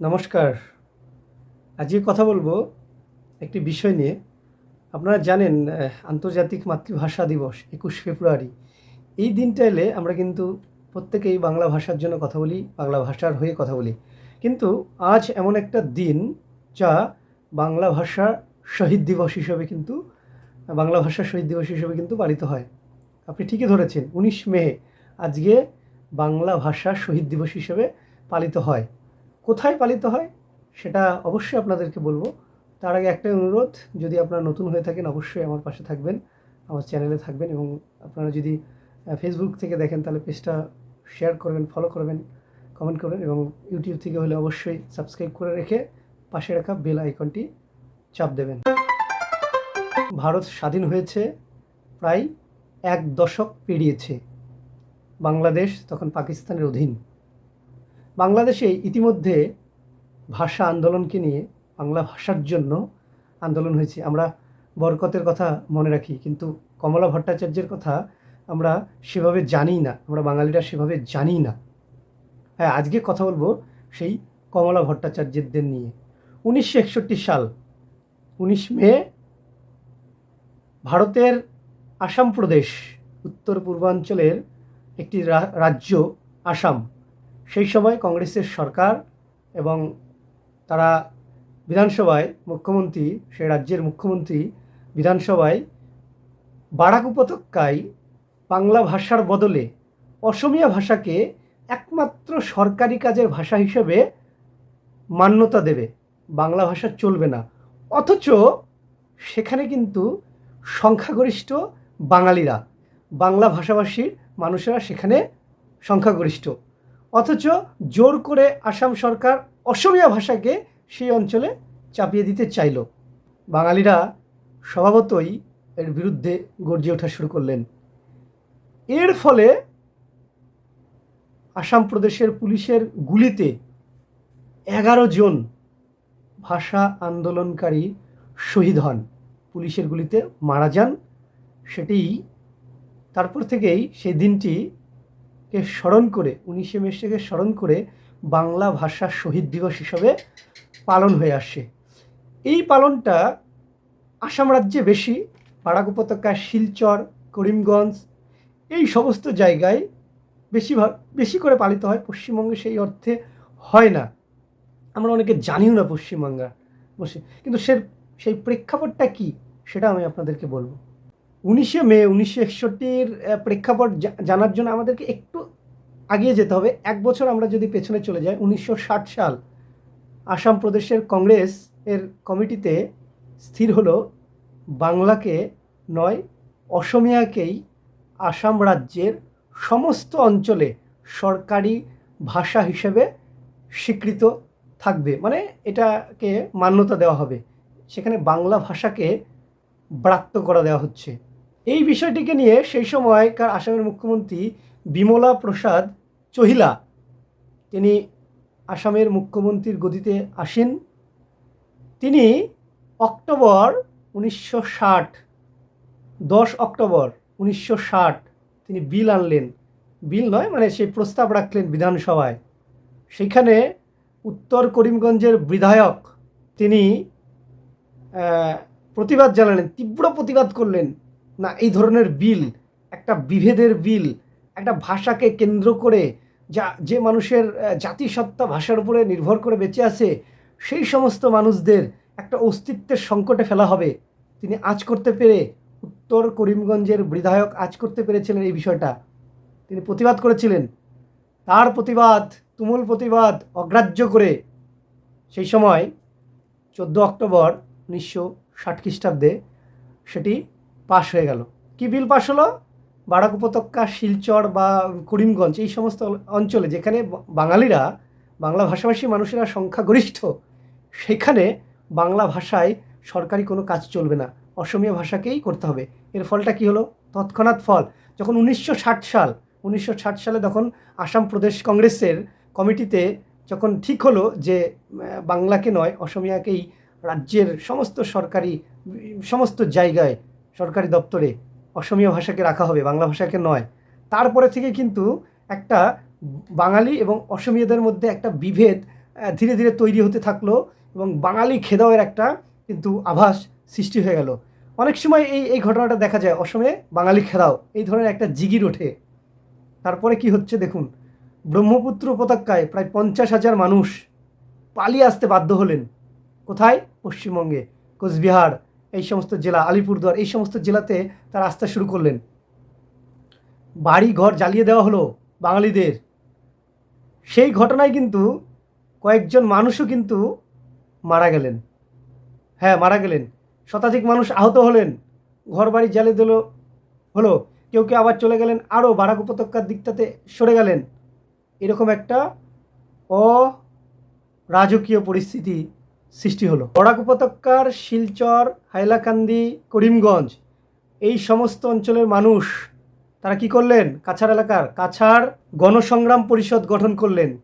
নমস্কার। আজকে কথা বলব একটি বিষয় নিয়ে। আপনারা জানেন আন্তর্জাতিক মাতৃভাষা দিবস, একুশ ফেব্রুয়ারি। এই দিনটা এলে আমরা কিন্তু প্রত্যেকেই বাংলা ভাষার জন্য কথা বলি, বাংলা ভাষার হয়ে কথা বলি। কিন্তু আজ এমন একটা দিন যা বাংলা ভাষা শহীদ দিবস হিসেবে কিন্তু, বাংলা ভাষা শহীদ দিবস হিসেবে কিন্তু পালিত হয়। আপনি ঠিকই ধরেছেন, উনিশ মে আজকে বাংলা ভাষা শহীদ দিবস হিসেবে পালিত হয়। কোথায় পালিত হয় সেটা অবশ্যই আপনাদেরকে বলব। তার আগে একটাই অনুরোধ, যদি আপনারা নতুন হয়ে থাকেন অবশ্যই আমার পাশে থাকবেন, আমার চ্যানেলে থাকবেন এবং আপনারা যদি ফেসবুক থেকে দেখেন তাহলে পেজটা শেয়ার করবেন ফলো করবেন কমেন্ট করবেন এবং ইউটিউব থেকে হলে অবশ্যই সাবস্ক্রাইব করে রেখে পাশে রাখা বেল আইকনটি চাপ দেবেন। ভারত স্বাধীন হয়েছে প্রায় এক দশক পেরিয়েছে। বাংলাদেশ তখন পাকিস্তানের অধীন। বাংলাদেশে ইতিমধ্যে ভাষা আন্দোলনকে নিয়ে, বাংলা ভাষার জন্য আন্দোলন হয়েছে। আমরা বরকতের কথা মনে রাখি, কিন্তু কমলা ভট্টাচার্যের কথা আমরা সেভাবে জানি না। আমরা বাঙালিরা সেভাবে জানি না। হ্যাঁ আজকে কথা বলব সেই কমলা ভট্টাচার্যদের নিয়ে। উনিশশো একষট্টি সাল, উনিশ মে, ভারতের আসাম প্রদেশ উত্তর পূর্বাঞ্চলের একটি রাজ্য, আসাম। সেই সময় কংগ্রেসের সরকার এবং তারা বিধানসভায় মুখ্যমন্ত্রী সেই রাজ্যের মুখ্যমন্ত্রী বিধানসভায় বারাক উপত্যকায় বাংলা ভাষার বদলে অসমীয়া ভাষাকে একমাত্র সরকারি কাজের ভাষা হিসেবে মান্যতা দেবে। বাংলা ভাষা চলবে না। অথচ সেখানে কিন্তু সংখ্যাগরিষ্ঠ বাঙালিরা, বাংলা ভাষাভাষীর মানুষেরা সেখানে সংখ্যাগরিষ্ঠ। অথচ জোর করে আসাম সরকার অসমীয়া ভাষাকে সেই অঞ্চলে চাপিয়ে দিতে চাইল। বাঙালিরা স্বভাবতই এর বিরুদ্ধে গর্জে ওঠা শুরু করলেন। এর ফলে আসাম প্রদেশের পুলিশের গুলিতে এগারো জন ভাষা আন্দোলনকারী শহীদ হন। পুলিশের গুলিতে মারা যান। সেটি তারপর থেকেই সেই দিনটি কে স্মরণ করে, উনিশে মেশকে স্মরণ করে বাংলা ভাষা শহীদ দিবস হিসাবে পালন হয়ে আসে। এই পালনটা আসাম রাজ্যে বেশি বারাক উপত্যকা শিলচর, করিমগঞ্জ, এই সমস্ত জায়গায় বেশি বেশি করে পালিত হয়। পশ্চিমবঙ্গে সেই অর্থে হয় না। আমরা অনেকে জানিও না পশ্চিমবাংলা বসে। কিন্তু সে, সেই প্রেক্ষাপটটা কি, সেটা আমি আপনাদেরকে বলব। উনিশে মে উনিশশো একষট্টির প্রেক্ষাপট জানার জন্য আমাদেরকে একটু আগিয়ে যেতে হবে। এক বছর আমরা যদি পেছনে চলে যাই, উনিশশো ষাট সাল আসাম প্রদেশের কংগ্রেস এর কমিটিতে স্থির হলো বাংলাকে নয়, অসমিয়াকেই আসাম রাজ্যের সমস্ত অঞ্চলে সরকারি ভাষা হিসেবে স্বীকৃত থাকবে। মানে এটাকে মান্যতা দেওয়া হবে। সেখানে বাংলা ভাষাকে ব্রাত্য করা দেওয়া হচ্ছে। এই বিষয়টিকে নিয়ে সেই সময়কার আসামের মুখ্যমন্ত্রী বিমলা প্রসাদ চহিলা, তিনি আসামের মুখ্যমন্ত্রীর গদিতে আসেন। তিনি অক্টোবর উনিশশো ষাট, দশ অক্টোবর উনিশশো ষাট তিনি বিল আনলেন। বিল নয় মানে সেই প্রস্তাব রাখলেন বিধানসভায়। সেখানে উত্তর করিমগঞ্জের বিধায়ক তিনি প্রতিবাদ জানালেন, তীব্র প্রতিবাদ করলেন। না, এই ধরনের বিল, একটা বিভেদের বিল, একটা ভাষাকে কেন্দ্র করে যা, যে মানুষের জাতিসত্তা ভাষার উপরে নির্ভর করে বেঁচে আছে, সেই সমস্ত মানুষদের একটা অস্তিত্বের সংকটে ফেলা হবে। তিনি আজ করতে পেরে উত্তর করিমগঞ্জের বিধায়ক আজ করতে পেরেছিলেন এই বিষয়টা। তিনি প্রতিবাদ করেছিলেন। তার প্রতিবাদ, তুমুল প্রতিবাদ অগ্রাহ্য করে সেই সময় চোদ্দ অক্টোবর উনিশশো ষাট খ্রিস্টাব্দে সেটি পাশ হয়ে গেল। কি বিল পাশ হলো? বারাক উপত্যকা, শিলচর বা করিমগঞ্জ, এই সমস্ত অঞ্চলে যেখানে বাঙালিরা, বাংলা ভাষাভাষী মানুষেরা সংখ্যাগরিষ্ঠ, সেখানে বাংলা ভাষায় সরকারি কোনো কাজ চলবে না। অসমীয়া ভাষাকেই করতে হবে। এর ফলটা কি হলো? তৎক্ষণাৎ ফল। যখন উনিশশো ষাট সাল, উনিশশো ষাট সালে তখন আসাম প্রদেশ কংগ্রেসের কমিটিতে যখন ঠিক হলো যে বাংলাকে নয়, অসমীয়াকেই রাজ্যের সমস্ত সরকারি, সমস্ত জায়গায় সরকারি দপ্তরে অসমীয়া ভাষাকে রাখা হবে, বাংলা ভাষাকে নয়। তারপরে থেকে কিন্তু একটা বাঙালি এবং অসমীয়াদের মধ্যে একটা বিভেদ ধীরে ধীরে তৈরি হতে থাকল এবং বাঙালি খেদাওয়ের একটা কিন্তু আভাস সৃষ্টি হয়ে গেল। অনেক সময় এই এই ঘটনাটা দেখা যায়, অসমে বাঙালি খেদাও, এই ধরনের একটা জিগির ওঠে। তারপরে কি হচ্ছে দেখুন, ব্রহ্মপুত্র উপত্যকায় প্রায় পঞ্চাশ হাজার মানুষ পালিয়ে আসতে বাধ্য হলেন। কোথায়? পশ্চিমবঙ্গে। কোচবিহার এই সমস্ত জেলা, আলিপুরদুয়ার, এই সমস্ত জেলাতে তারা আসতে শুরু করলেন। বাড়ি ঘর জ্বালিয়ে দেওয়া হলো বাঙালিদের। সেই ঘটনায় কিন্তু কয়েকজন মানুষও কিন্তু মারা গেলেন। হ্যাঁ মারা গেলেন। শতাধিক মানুষ আহত হলেন। ঘর বাড়ি জ্বালিয়ে দিল হলো। কেউ কেউ আবার চলে গেলেন। আরও বারাক উপত্যকার দিকটাতে সরে গেলেন। এরকম একটা অ রাজকীয় পরিস্থিতি সৃষ্টি হলো। বরাক উপত্যকার শিলচর, হাইলাকান্দি, করিমগঞ্জ, এই সমস্ত অঞ্চলের মানুষ তারা কি করলেন? কাছাড় এলাকার কাছাড় গণসংগ্রাম পরিষদ গঠন করলেন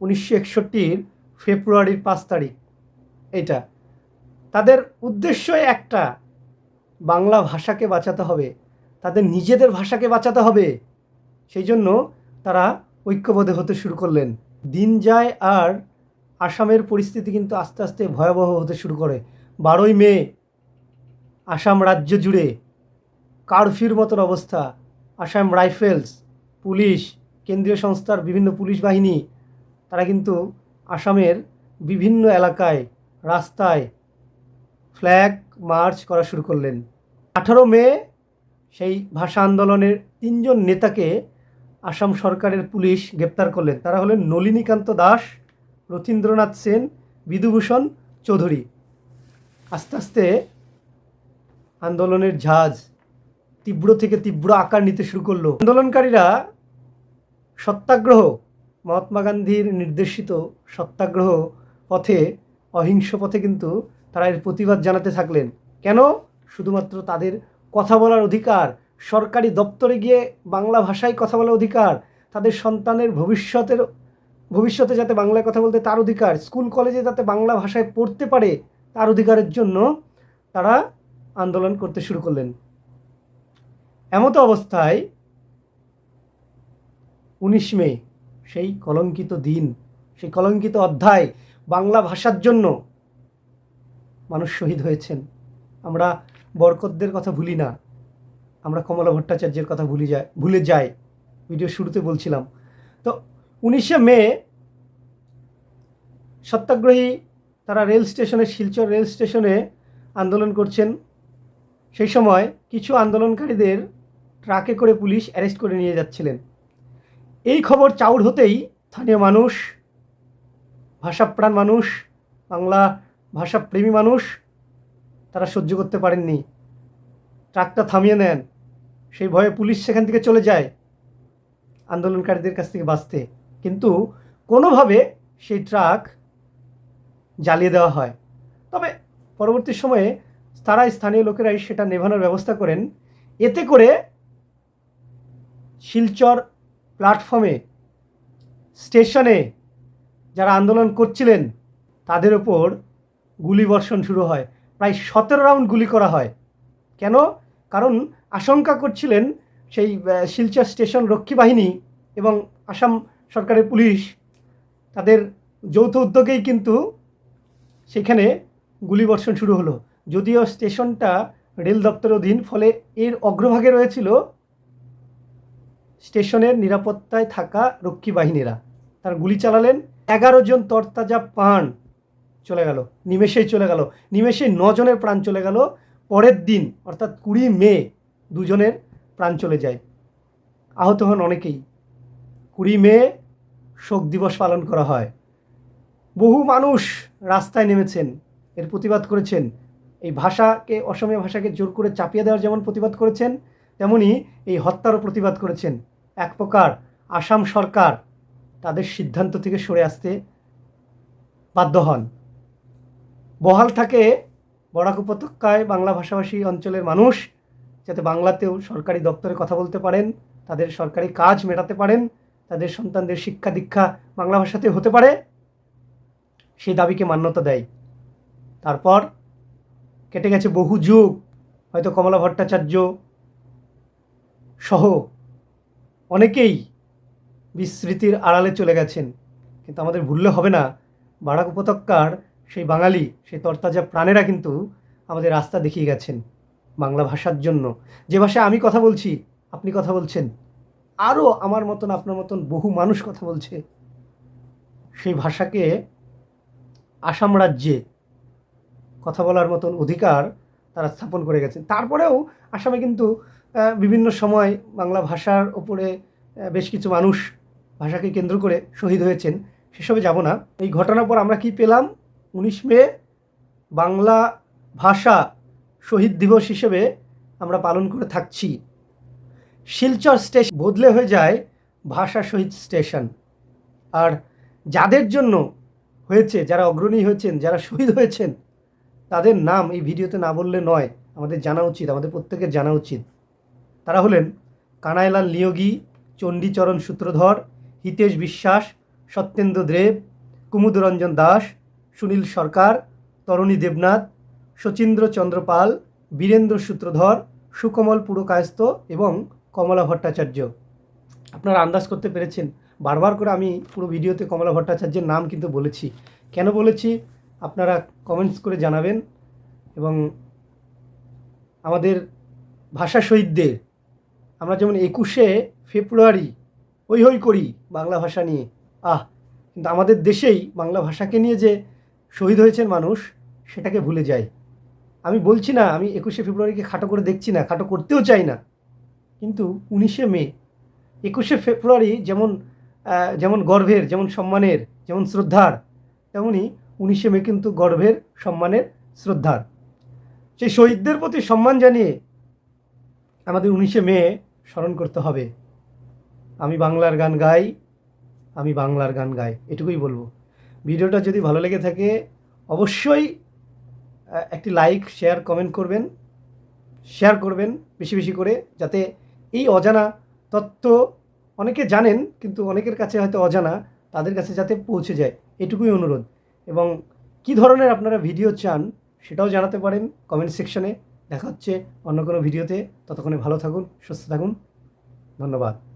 উনিশশো একষট্টির ফেব্রুয়ারির পাঁচ তারিখ। এটা তাদের উদ্দেশ্য একটা, বাংলা ভাষাকে বাঁচাতে হবে। তাদের নিজেদের ভাষাকে বাঁচাতে হবে। সেই জন্য তারা ঐক্যবদ্ধ হতে শুরু করলেন। দিন যায় আর আসামের পরিস্থিতি কিন্তু আস্তে আস্তে ভয়াবহ হতে শুরু করে। বারোই মে, আসাম রাজ্য জুড়ে কারফিউর মতন অবস্থা। আসাম রাইফেলস, পুলিশ, কেন্দ্রীয় সংস্থার বিভিন্ন পুলিশ বাহিনী, তারা কিন্তু আসামের বিভিন্ন এলাকায় রাস্তায় ফ্ল্যাগ মার্চ করা শুরু করলেন। আঠারো মে, সেই ভাষা আন্দোলনের তিনজন নেতাকে আসাম সরকারের পুলিশ গ্রেপ্তার করলেন। তারা হলেন নলিনীকান্ত দাস রথীন্দ্রনাথ সেন বিধুভূষণ চৌধুরী। আস্তে আস্তে আন্দোলনের ঝাঁজ তীব্র থেকে তীব্র আকার নিতে শুরু করল। আন্দোলনকারীরা সত্যাগ্রহ, মহাত্মা গান্ধীর নির্দেশিত সত্যাগ্রহ পথে, অহিংস পথে কিন্তু তারা এর প্রতিবাদ জানাতে থাকলেন। কেন? শুধুমাত্র তাদের কথা বলার অধিকার, সরকারি দপ্তরে গিয়ে বাংলা ভাষায় কথা বলার অধিকার, তাদের সন্তানের ভবিষ্যতের ভবিষ্যতে যাতে বাংলায় কথা বলতে তার অধিকার, স্কুল, কলেজে যাতে বাংলা ভাষায় পড়তে পারে তার অধিকারের জন্য তারা আন্দোলন করতে শুরু করলেন। এমতো অবস্থায় উনিশ মে, সেই কলঙ্কিত দিন, সেই কলঙ্কিত অধ্যায় বাংলা ভাষার জন্য মানুষ শহীদ হয়েছেন। আমরা বরকতদের কথা ভুলি না। আমরা কমলা ভট্টাচার্যের কথা ভুলি যায়, ভুলে যাই। ভিডিও শুরুতে বলছিলাম। তো উনিশে মে সত্যাগ্রহী তারা রেল স্টেশনে, শিলচর রেল স্টেশনে আন্দোলন করছেন। সেই সময় কিছু আন্দোলনকারীদের ট্রাকে করে পুলিশ অ্যারেস্ট করে নিয়ে যাচ্ছিলেন। এই খবর চাউর হতেই স্থানীয় মানুষ, ভাষাপ্রাণ মানুষ, বাংলা ভাষাপ্রেমী মানুষ, তারা সহ্য করতে পারেননি। ট্রাকটা থামিয়ে নেন। সেই ভয়ে পুলিশ সেখান থেকে চলে যায়। আন্দোলনকারীদের কাছ থেকে বাঁচতে। কিন্তু কোনোভাবে সেই ট্রাক জ্বালিয়ে দেওয়া হয়। তবে পরবর্তী সময়ে তারা স্থানীয় লোকেরাই সেটা নেভানোর ব্যবস্থা করেন। এতে করে শিলচর প্ল্যাটফর্মে, স্টেশনে যারা আন্দোলন করছিলেন, তাদের ওপর গুলিবর্ষণ শুরু হয়। প্রায় সতেরো রাউন্ড গুলি করা হয়। কেন? কারণ আশঙ্কা করছিলেন সেই শিলচর স্টেশন রক্ষী বাহিনী এবং আসাম সরকারের পুলিশ তাদের যৌথ উদ্যোগেই কিন্তু সেখানে গুলিবর্ষণ শুরু হলো। যদিও স্টেশনটা রেল দপ্তরের অধীন, ফলে এর অগ্রভাগে রয়েছিল স্টেশনের নিরাপত্তায় থাকা রক্ষী বাহিনীরা। তারা গুলি চালালেন, এগারো জন তরতাজা প্রাণ চলে গেল, নিমেষেই চলে গেল, নিমেষেই নজনের প্রাণ চলে গেল। পরের দিন, অর্থাৎ কুড়ি মে, দুজনের প্রাণ চলে যায়। আহত হন অনেকেই। কুড়ি মে শোক দিবস পালন করা হয়। বহু মানুষ রাস্তায় নেমেছেন, এর প্রতিবাদ করেছেন। এই ভাষাকে, অসমীয়া ভাষাকে জোর করে চাপিয়ে দেওয়ার যেমন প্রতিবাদ করেছেন, তেমনি এই হত্যারও প্রতিবাদ করেছেন। এক প্রকার আসাম সরকার তাদের সিদ্ধান্ত থেকে সরে আসতে বাধ্য হন। বহাল থাকে বরাক উপত্যকায় বাংলা ভাষাভাষী অঞ্চলের মানুষ, যাতে বাংলাতেও সরকারি দপ্তরে কথা বলতে পারেন, তাদের সরকারি কাজ মেটাতে পারেন তাদের সন্তানদের শিক্ষা দীক্ষা বাংলা ভাষাতে হতে পারে, সেই দাবিকে মান্যতা দেয়। তারপর কেটে গেছে বহু যুগ, হয়তো কমলা ভট্টাচার্য সহ অনেকেই বিস্মৃতির আড়ালে চলে গেছেন। কিন্তু আমাদের ভুললে হবে না, বারাক উপত্যকার সেই বাঙালি, সেই তরতাজা প্রাণেরা কিন্তু আমাদের রাস্তা দেখিয়ে গেছেন বাংলা ভাষার জন্য। যে ভাষায় আমি কথা বলছি, আপনি কথা বলছেন। আরও আমার মতন, আপনার মতন বহু মানুষ কথা বলছে। সেই ভাষাকে আসাম রাজ্যে কথা বলার মতন অধিকার তারা স্থাপন করে গেছেন। তারপরেও আসামে কিন্তু বিভিন্ন সময় বাংলা ভাষার ওপরে বেশ কিছু মানুষ ভাষাকে কেন্দ্র করে শহীদ হয়েছেন। সেসবে যাব না। এই ঘটনার পর আমরা কি পেলাম? উনিশ মে বাংলা ভাষা শহীদ দিবস হিসেবে আমরা পালন করে থাকছি। শিলচর স্টেশন বদলে হয়ে যায় ভাষা শহীদ স্টেশন। আর যাদের জন্য হয়েছে, যারা অগ্রণী হয়েছেন, যারা শহীদ হয়েছেন, তাদের নাম এই ভিডিওতে না বললে নয়। আমাদের জানা উচিত, আমাদের প্রত্যেকের জানা উচিত। তারা হলেন কানাইলাল নিয়োগী, চণ্ডীচরণ সূত্রধর, হিতেশ বিশ্বাস, সত্যেন্দ্র দেব, কুমুদরঞ্জন দাস, সুনীল সরকার, তরণী দেবনাথ, শচীন্দ্র চন্দ্র পাল বীরেন্দ্র সূত্রধর, সুকমল পুরকায়স্থ এবং কমলা ভট্টাচার্য। আপনারা আন্দাজ করতে পেরেছেন, বারবার করে আমি পুরো ভিডিওতে কমলা ভট্টাচার্যের নাম কিন্তু বলেছি। কেন বলেছি? আপনারা কমেন্টস করে জানাবেন এবং আমাদের ভাষা শহীদদের, আমরা যেমন একুশে ফেব্রুয়ারি, হই হই করি বাংলা ভাষা নিয়ে। আহ, কিন্তু আমাদের দেশেই বাংলা ভাষাকে নিয়ে যে শহীদ হয়েছেন মানুষ, সেটাকে ভুলে যায়। আমি বলছি না, আমি একুশে ফেব্রুয়ারিকে খাটো করে দেখছি না, খাটো করতেও চাই না। কিন্তু উনিশে মে, একুশে ফেব্রুয়ারি যেমন যেমন গর্ভের, যেমন সম্মানের, যেমন শ্রদ্ধার, তেমনি উনিশে মে কিন্তু গর্ভের সম্মানের শ্রদ্ধার। সেই শহীদদের প্রতি সম্মান জানিয়ে আমাদের উনিশে মে স্মরণ করতে হবে। আমি বাংলার গান গাই, আমি বাংলার গান গাই, এটুকুই বলব। ভিডিওটা যদি ভালো লেগে থাকে, অবশ্যই একটি লাইক, শেয়ার, কমেন্ট করবেন। শেয়ার করবেন, বেশি বেশি করে, যাতে এই অজানা তত্ত্ব অনেকে জানেন, কিন্তু অনেকের কাছে হয়তো অজানা, তাদের কাছে যাতে পৌঁছে যায়। এটুকুই অনুরোধ। এবং কি ধরনের আপনারা ভিডিও চান সেটাও জানাতে পারেন কমেন্ট সেকশনে। দেখা হচ্ছে অন্য কোনো ভিডিওতে। ততক্ষণে ভালো থাকুন, সুস্থ থাকুন। ধন্যবাদ।